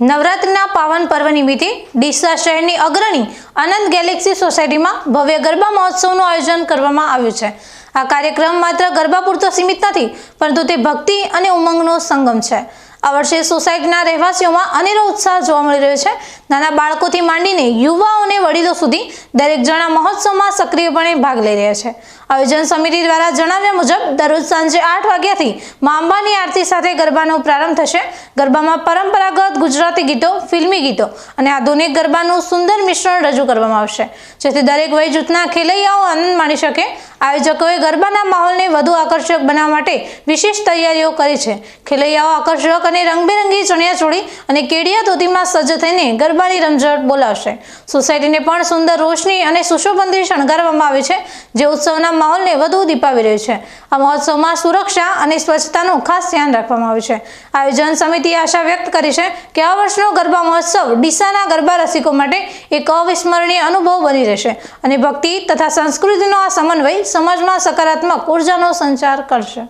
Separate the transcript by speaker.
Speaker 1: નવરાત્રિના પાવન પર્વ નિમિત્તે ડીસા શહેરની અગ્રણી આનંદ ગેલેક્સી સોસાયટીમાં ભવ્ય ગરબા મહોત્સવનું આયોજન કરવામાં આવ્યું છે. આ કાર્યક્રમ માત્ર ગરબા પૂરતો સીમિત નથી, પરંતુ તે ભક્તિ અને ઉમંગનો સંગમ છે. આ વર્ષે સોસાયટીના રહેવાસીઓમાં અનેરો ઉત્સાહ જોવા મળી રહ્યો છે. નાના બાળકોથી માંડીને યુવાઓ અને વડીલો સુધી દરેક જણા મહોત્સવમાં સક્રિયપણે ભાગ લઈ રહ્યા છે. આયોજન સમિતિ દ્વારા જણાવ્યા મુજબ, દરરોજ સાંજે આઠ વાગ્યાથી મા અંબાની આરતી સાથે ગરબાનો પ્રારંભ થશે. ગરબામાં પરંપરાગત ગુજરાતી ગીતો, ફિલ્મી ગીતો અને આધુનિક ગરબાનું સુંદર મિશ્રણ રજૂ કરવામાં આવશે. જેથી દરેક વય જૂથના ખેલૈયાઓ આનંદ માણી શકે આયોજકોએ ગરબાના માહોલને વધુ આકર્ષક બનાવવા માટે વિશેષ તૈયારીઓ કરી છે. ખેલૈયાઓ આકર્ષક અને રંગબેરંગી ચણિયાચોળી અને કેડિયા ધોતીમાં સજ્જ થઈને ગરબાની રમઝટ બોલાવશે. સોસાયટીને પણ સુંદર રોશની અને સુશોભનથી શણગારવામાં આવે છે, જે ઉત્સવના માહોલને વધુ દીપાવી રહ્યું છે. આ મહોત્સવમાં સુરક્ષા અને સ્વચ્છતાનું ખાસ ધ્યાન રાખવામાં આવ્યું છે. આયોજન સમિતિએ આશા વ્યક્ત કરી છે કે આ વર્ષનો ગરબા મહોત્સવ ડીસાના ગરબા રસિકો માટે એક અવિસ્મરણીય અનુભવ બની રહેશે. અને ભક્તિ તથા સંસ્કૃતિનો આ સમન્વય સમાજમાં સકારાત્મક ઉર્જાનો સંચાર કરશે.